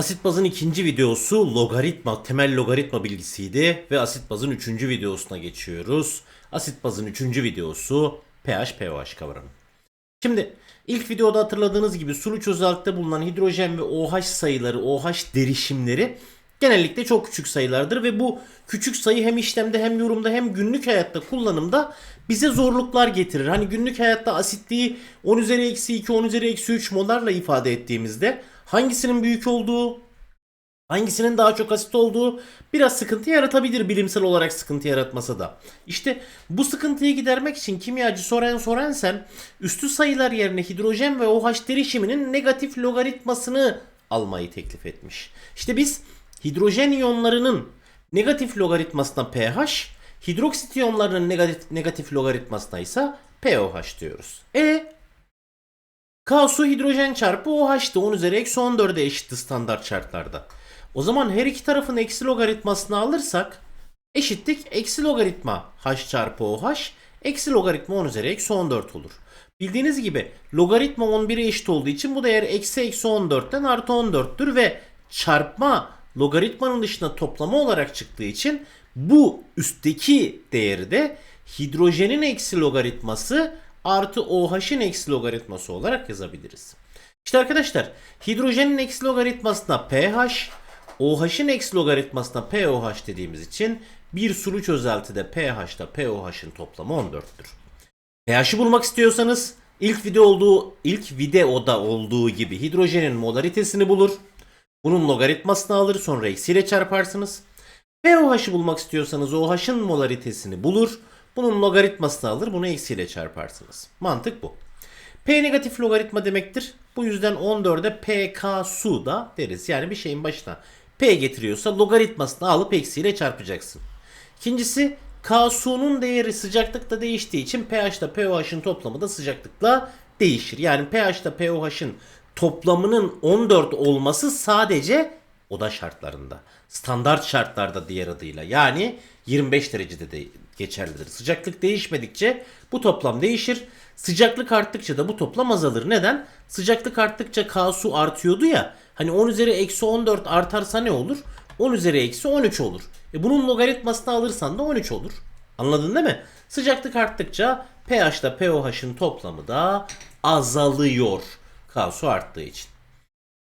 Asit bazın ikinci videosu logaritma, temel logaritma bilgisiydi ve asit bazın üçüncü videosuna geçiyoruz. Asit bazın üçüncü videosu pH, pOH kavramı. Şimdi ilk videoda hatırladığınız gibi sulu çözeltide bulunan hidrojen ve OH sayıları, OH derişimleri genellikle çok küçük sayılardır ve bu küçük sayı hem işlemde hem yorumda hem günlük hayatta kullanımda bize zorluklar getirir. Hani günlük hayatta asitliği 10 üzeri eksi 2, 10 üzeri eksi 3 molarla ifade ettiğimizde hangisinin büyük olduğu, hangisinin daha çok asit olduğu biraz sıkıntı yaratabilir bilimsel olarak sıkıntı yaratmasa da. İşte bu sıkıntıyı gidermek için kimyacı Soren Sorensen üstü sayılar yerine hidrojen ve OH derişiminin negatif logaritmasını almayı teklif etmiş. İşte biz hidrojen iyonlarının negatif logaritmasına pH, hidroksit iyonlarının negatif, negatif logaritmasına ise pOH diyoruz. E K su hidrojen çarpı OH'tı 10 üzeri eksi 14'e eşitti standart şartlarda. O zaman her iki tarafın eksi logaritmasını alırsak eşitlik eksi logaritma H çarpı OH eksi logaritma 10 üzeri eksi 14 olur. Bildiğiniz gibi logaritma 11'e eşit olduğu için bu değer eksi eksi 14'ten artı 14'tür ve çarpma logaritmanın dışında toplama olarak çıktığı için bu üstteki değeri de hidrojenin eksi logaritması artı OH'ın eksi logaritması olarak yazabiliriz. İşte arkadaşlar hidrojenin eksi logaritmasına pH, OH'ın eksi logaritmasına pOH dediğimiz için bir sulu çözeltide pH'da pOH'ın toplamı 14'tür. pH'i bulmak istiyorsanız ilk video olduğu ilk videoda olduğu gibi hidrojenin molaritesini bulur. Bunun logaritmasını alır sonra eksiyle çarparsınız. pOH'ı bulmak istiyorsanız OH'ın molaritesini bulur. Bunun logaritmasını alır bunu eksiyle çarparsınız. Mantık bu. P negatif logaritma demektir. Bu yüzden 14'e PK su da deriz. Yani bir şeyin başına P getiriyorsa logaritmasını alıp eksiyle çarpacaksın. İkincisi K su'nun değeri sıcaklıkta değiştiği için pH'da pOH'ın toplamı da sıcaklıkla değişir. Yani pH'da pOH'ın toplamının 14 olması sadece oda şartlarında. Standart şartlarda diğer adıyla. Yani 25 derecede de geçerlidir. Sıcaklık değişmedikçe bu toplam değişir. Sıcaklık arttıkça da bu toplam azalır. Neden? Sıcaklık arttıkça K su artıyordu ya. Hani 10 üzeri eksi 14 artarsa ne olur? 10 üzeri eksi 13 olur. E bunun logaritmasını alırsan da 13 olur. Anladın değil mi? Sıcaklık arttıkça pH'da pOH'ın toplamı da azalıyor. K su arttığı için.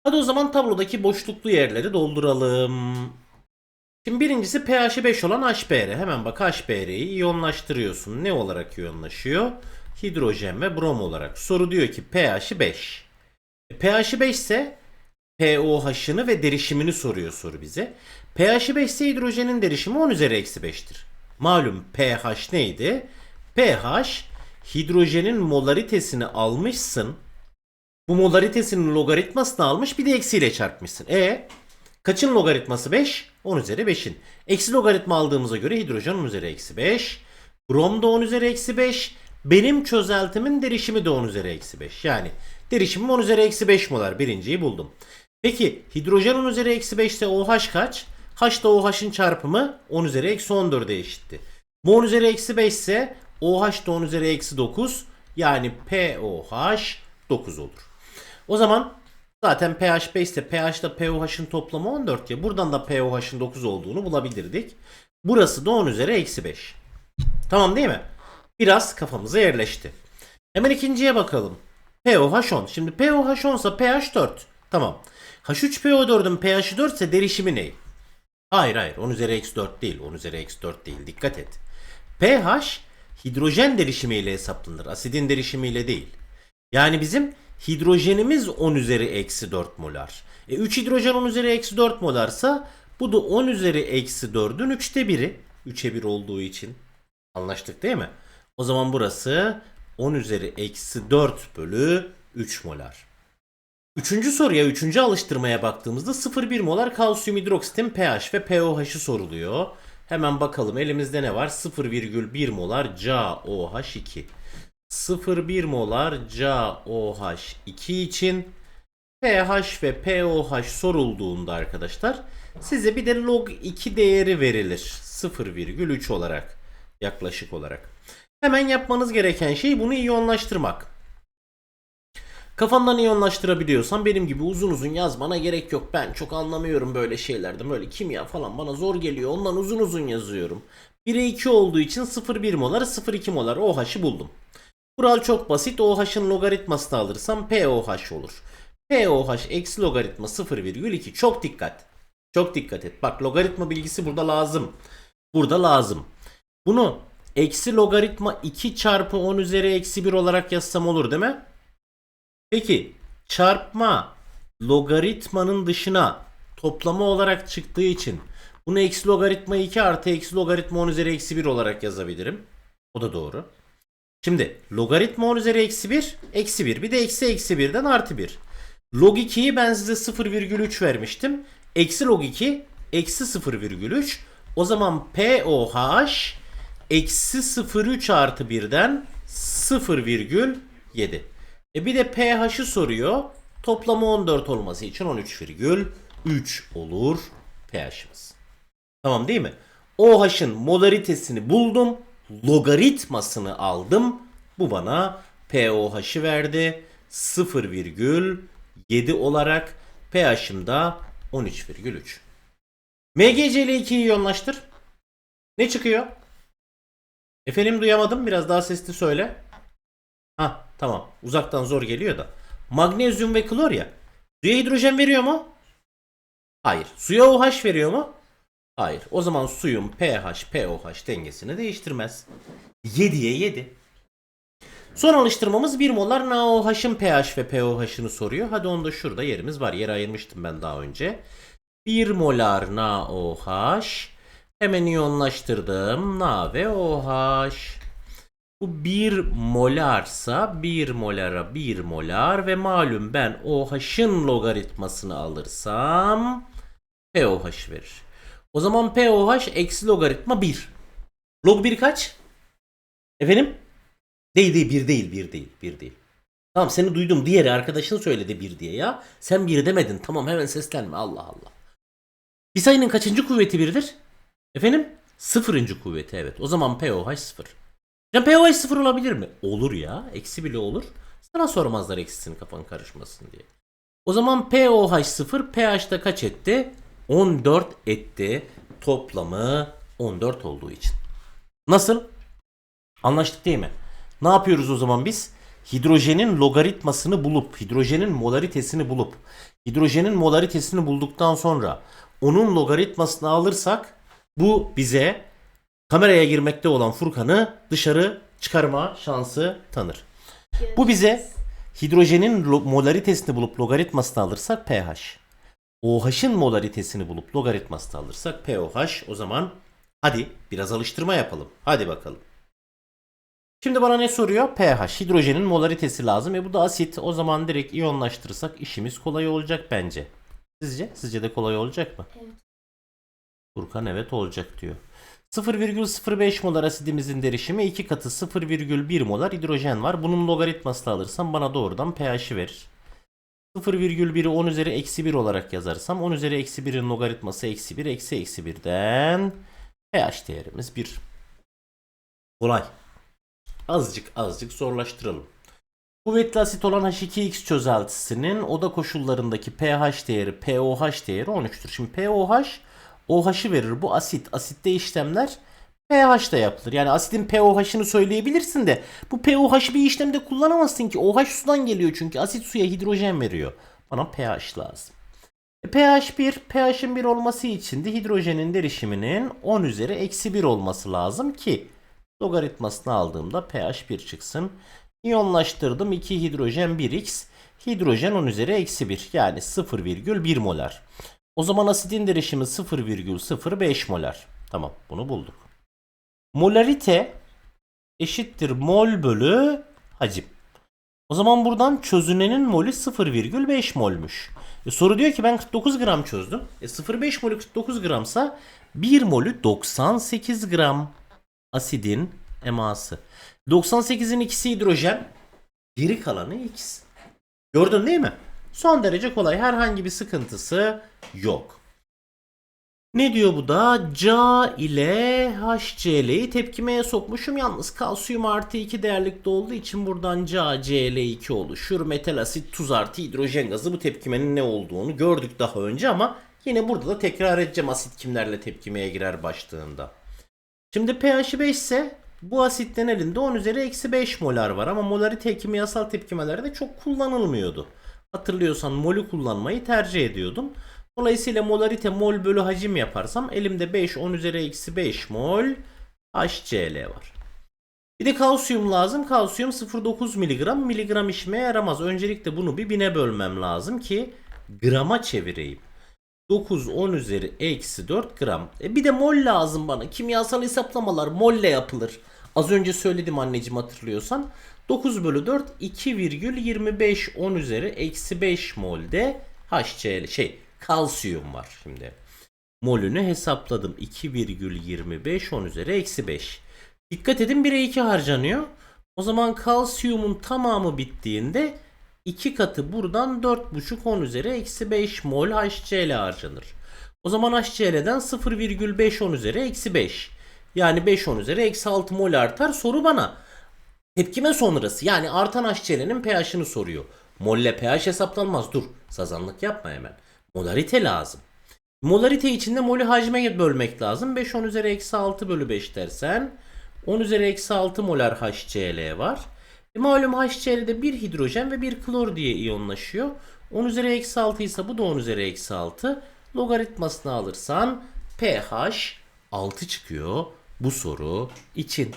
Hadi o zaman tablodaki boşluklu yerleri dolduralım. Şimdi birincisi pH'i 5 olan HBr. Hemen bak HBr'yi iyonlaştırıyorsun. Ne olarak iyonlaşıyor? Hidrojen ve brom olarak. Soru diyor ki pH'i 5. E, pH'i 5 ise pOH'ını ve derişimini soruyor soru bize. pH'i 5 ise hidrojenin derişimi 10 üzeri eksi 5'tir. Malum pH neydi? pH hidrojenin molaritesini almışsın. Bu molaritesinin logaritmasını almış bir de eksiyle çarpmışsın. E kaçın logaritması 5? 10 üzeri 5'in. Eksi logaritma aldığımıza göre hidrojen 10 üzeri eksi 5. Brom da 10 üzeri eksi 5. Benim çözeltimin derişimi de 10 üzeri eksi 5. Yani derişimim 10 üzeri eksi 5 molar. Birinciyi buldum. Peki hidrojen 10 üzeri eksi 5 ise OH kaç? H da OH'ın çarpımı 10 üzeri eksi 14'e eşitti. Bu 10 üzeri eksi 5 ise OH da 10 üzeri eksi 9. Yani POH 9 olur. O zaman zaten pH 5 ise pH'da pOH'ın toplamı 14 ya. Buradan da pOH'ın 9 olduğunu bulabilirdik. Burası da 10 üzeri eksi 5. Tamam değil mi? Biraz kafamıza yerleşti. Hemen ikinciye bakalım. pOH 10. Şimdi pOH 10 ise pH 4. Tamam. H3PO4'ün pH'i 4 ise derişimi ne? Hayır hayır 10 üzeri eksi 4 değil. 10 üzeri eksi 4 değil. Dikkat et. pH hidrojen derişimiyle hesaplanır. Asidin derişimiyle değil. Yani bizim hidrojenimiz 10 üzeri eksi 4 molar. E 3 hidrojen 10 üzeri eksi 4 molarsa bu da 10 üzeri eksi 4'ün 3'te 1'i. 3'e 1 olduğu için. Anlaştık değil mi? O zaman burası 10 üzeri eksi 4 bölü 3 molar. Üçüncü soruya, üçüncü alıştırmaya baktığımızda 0,1 molar kalsiyum hidroksitin pH ve pOH'ı soruluyor. Hemen bakalım elimizde ne var? 0,1 molar CaOH2. 0,1 molar CaOH2 için pH ve pOH sorulduğunda arkadaşlar size bir de log 2 değeri verilir. 0,3 olarak yaklaşık olarak. Hemen yapmanız gereken şey bunu iyonlaştırmak. Kafandan iyonlaştırabiliyorsan benim gibi uzun uzun yazmana gerek yok. Ben çok anlamıyorum böyle şeylerden. Böyle kimya falan bana zor geliyor. Ondan uzun uzun yazıyorum. 1'e 2 olduğu için 0,1 molar 0,2 molar OH'ı buldum. Kural çok basit. OH'ın logaritmasını alırsam POH olur. POH eksi logaritma 0,2 çok dikkat. Çok dikkat et. Bak logaritma bilgisi burada lazım. Burada lazım. Bunu eksi logaritma 2 çarpı 10 üzeri eksi 1 olarak yazsam olur değil mi? Peki çarpma logaritmanın dışına toplama olarak çıktığı için bunu eksi logaritma 2 artı eksi logaritma 10 üzeri eksi 1 olarak yazabilirim. O da doğru. Şimdi logaritma 10 üzeri eksi 1 eksi 1 bir de eksi eksi 1'den artı 1. Log 2'yi ben size 0,3 vermiştim. Eksi log 2 eksi 0,3. O zaman POH eksi 0,3 artı 1'den 0,7. E bir de pH'ı soruyor. Toplamı 14 olması için 13,3 olur pH'imiz. Tamam değil mi? OH'ın molaritesini buldum. Logaritmasını aldım. Bu bana POH'ı verdi. 0,7 olarak pH'im da 13,3. MGC ile 2'yi iyonlaştır. Ne çıkıyor? Efendim duyamadım. Biraz daha sesli söyle. Ha tamam. Uzaktan zor geliyor da. Magnezyum ve klor ya. Suya hidrojen veriyor mu? Hayır. Suya OH veriyor mu? Hayır. O zaman suyun pH, POH dengesini değiştirmez. 7'ye 7. Son alıştırmamız 1 molar NaOH'ın pH ve pOH'ını soruyor. Hadi onu da şurada yerimiz var. Yer ayırmıştım ben daha önce. 1 molar NaOH. Hemen iyonlaştırdım. Na ve OH. Bu 1 molarsa 1 molara 1 molar ve malum ben OH'ın logaritmasını alırsam POH verir. O zaman POH eksi logaritma 1. Log 1 kaç? Efendim? Değil değil 1 değil 1 değil 1 değil. Tamam seni duydum. Diğeri arkadaşın söyledi 1 diye ya. Sen 1 demedin. Tamam hemen seslenme Allah Allah. Bir sayının kaçıncı kuvveti 1'dir? Efendim? Sıfırıncı kuvveti evet. O zaman POH 0. Ya POH 0 olabilir mi? Olur ya. Eksi bile olur. Sana sormazlar eksisini kafan karışmasın diye. O zaman POH 0 pH'da kaç etti? 14 etti. Toplamı 14 olduğu için. Nasıl? Anlaştık değil mi? Ne yapıyoruz o zaman biz? Hidrojenin logaritmasını bulup, hidrojenin molaritesini bulup, hidrojenin molaritesini bulduktan sonra onun logaritmasını alırsak bu bize kameraya girmekte olan Furkan'ı dışarı çıkarma şansı tanır. Bu bize hidrojenin molaritesini bulup logaritmasını alırsak pH. OH'ın molaritesini bulup logaritmasını alırsak POH. O zaman hadi biraz alıştırma yapalım. Hadi bakalım. Şimdi bana ne soruyor? pH. Hidrojenin molaritesi lazım. E bu da asit. O zaman direkt iyonlaştırırsak işimiz kolay olacak bence. Sizce? Sizce de kolay olacak mı? Evet. Furkan evet olacak diyor. 0,05 molar asidimizin derişimi 2 katı 0,1 molar hidrojen var. Bunun logaritmasını alırsam bana doğrudan pH'i verir. 0,1'i 10 üzeri eksi 1 olarak yazarsam 10 üzeri eksi 1'in logaritması eksi 1 eksi eksi 1'den pH değerimiz 1. Kolay. Azıcık azıcık zorlaştıralım. Kuvvetli asit olan H2X çözeltisinin oda koşullarındaki pH değeri POH değeri 13'tür. Şimdi POH OH'ı verir. Bu asit. Asitte işlemler pH da yapılır. Yani asidin pOH'ını söyleyebilirsin de bu pOH'ı bir işlemde kullanamazsın ki. OH sudan geliyor çünkü. Asit suya hidrojen veriyor. Bana pH lazım. PH 1, pH'in 1 olması için de hidrojenin derişiminin 10 üzeri eksi 1 olması lazım ki logaritmasını aldığımda pH 1 çıksın. İyonlaştırdım 2 hidrojen 1x. Hidrojen 10 üzeri eksi 1 yani 0,1 molar. O zaman asidin derişimi 0,05 molar. Tamam bunu bulduk. Molarite eşittir mol bölü hacim. O zaman buradan çözünenin molü 0,5 molmuş. E soru diyor ki ben 49 gram çözdüm. E 0,5 molü 49 gramsa 1 molü 98 gram asidin eması. 98'in ikisi hidrojen. Geri kalanı X. Gördün değil mi? Son derece kolay. Herhangi bir sıkıntısı yok. Ne diyor bu da? Ca ile HCl'yi tepkimeye sokmuşum. Yalnız kalsiyum artı 2 değerlikte olduğu için buradan CaCl2 oluşur. Metal asit tuz artı hidrojen gazı bu tepkimenin ne olduğunu gördük daha önce ama yine burada da tekrar edeceğim asit kimlerle tepkimeye girer başlığında. Şimdi pH'i 5 ise bu asitten elinde 10 üzeri eksi 5 molar var ama molarite kimyasal tepkimelerde çok kullanılmıyordu. Hatırlıyorsan molü kullanmayı tercih ediyordum. Dolayısıyla molarite mol bölü hacim yaparsam elimde 5 10 üzeri eksi 5 mol HCl var. Bir de kalsiyum lazım. Kalsiyum 0.9 miligram. Miligram işime yaramaz. Öncelikle bunu bir bine bölmem lazım ki grama çevireyim. 9 10 üzeri eksi 4 gram. E bir de mol lazım bana. Kimyasal hesaplamalar molle yapılır. Az önce söyledim anneciğim hatırlıyorsan. 9 bölü 4 2,25 10 üzeri eksi 5 molde HCl şey kalsiyum var şimdi. Molünü hesapladım. 2,25 10 üzeri eksi 5. Dikkat edin 1'e 2 harcanıyor. O zaman kalsiyumun tamamı bittiğinde 2 katı buradan 4,5 10 üzeri eksi 5 mol HCl harcanır. O zaman HCl'den 0,5 10 üzeri eksi 5. Yani 5 10 üzeri eksi 6 mol artar. Soru bana tepkime sonrası yani artan HCl'nin pH'ini soruyor. Molle pH hesaplanmaz. Dur sazanlık yapma hemen. Molarite lazım. Molarite içinde molü hacme bölmek lazım. 5 10 üzeri eksi 6 bölü 5 dersen 10 üzeri eksi 6 molar HCl var. E malum HCl'de bir hidrojen ve bir klor diye iyonlaşıyor. 10 üzeri eksi 6 ise bu da 10 üzeri eksi 6. Logaritmasını alırsan pH 6 çıkıyor bu soru için.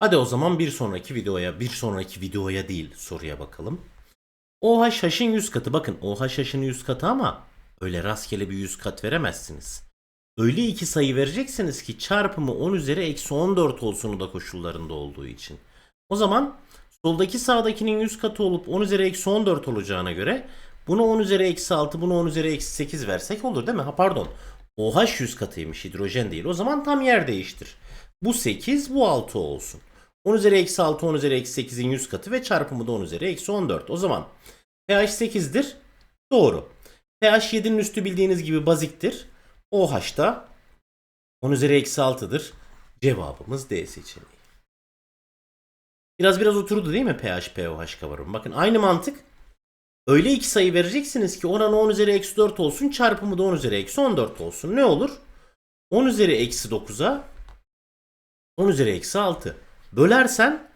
Hadi o zaman bir sonraki videoya, bir sonraki videoya değil soruya bakalım. OH haşın 100 katı. Bakın OH haşın 100 katı ama öyle rastgele bir 100 kat veremezsiniz. Öyle iki sayı vereceksiniz ki çarpımı 10 üzeri eksi 14 olsun o da koşullarında olduğu için. O zaman soldaki sağdakinin 100 katı olup 10 üzeri eksi 14 olacağına göre bunu 10 üzeri eksi 6 bunu 10 üzeri eksi 8 versek olur değil mi? Ha pardon. OH 100 katıymış hidrojen değil. O zaman tam yer değiştir. Bu 8 bu 6 olsun. 10 üzeri eksi 6 10 üzeri eksi 8'in 100 katı ve çarpımı da 10 üzeri eksi 14. O zaman pH 8'dir. Doğru. pH 7'nin üstü bildiğiniz gibi baziktir. OH da 10 üzeri eksi 6'dır. Cevabımız D seçeneği. Biraz biraz oturdu değil mi pH, pOH kavramı? Bakın aynı mantık. Öyle iki sayı vereceksiniz ki oranı 10 üzeri eksi 4 olsun. Çarpımı da 10 üzeri eksi 14 olsun. Ne olur? 10 üzeri eksi 9'a 10 üzeri eksi 6. Bölersen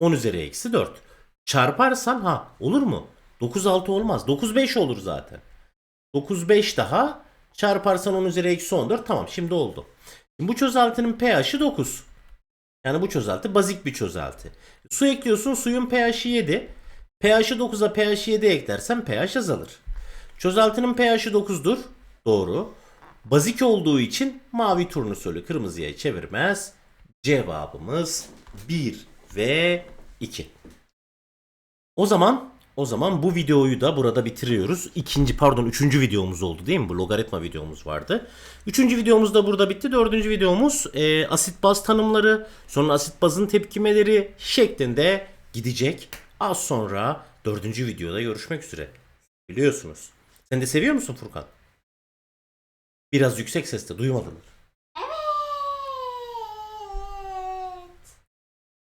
10 üzeri eksi 4. Çarparsan ha olur mu? 9 6 olmaz. 9 5 olur zaten. 9 5 daha çarparsan 10 üzeri eksi 14 tamam şimdi oldu. Şimdi bu çözeltinin pH'i 9. Yani bu çözelti bazik bir çözelti. Su ekliyorsun suyun pH'i 7. pH'i 9'a pH'i 7 eklersen pH azalır. Çözeltinin pH'i 9'dur. Doğru. Bazik olduğu için mavi turnusölü kırmızıya çevirmez. Cevabımız 1 ve 2. O zaman o zaman bu videoyu da burada bitiriyoruz. İkinci pardon üçüncü videomuz oldu değil mi? Bu logaritma videomuz vardı. Üçüncü videomuz da burada bitti. Dördüncü videomuz e, asit baz tanımları, sonra asit bazın tepkimeleri şeklinde gidecek. Az sonra dördüncü videoda görüşmek üzere. Biliyorsunuz. Sen de seviyor musun Furkan? Biraz yüksek sesle duymadın.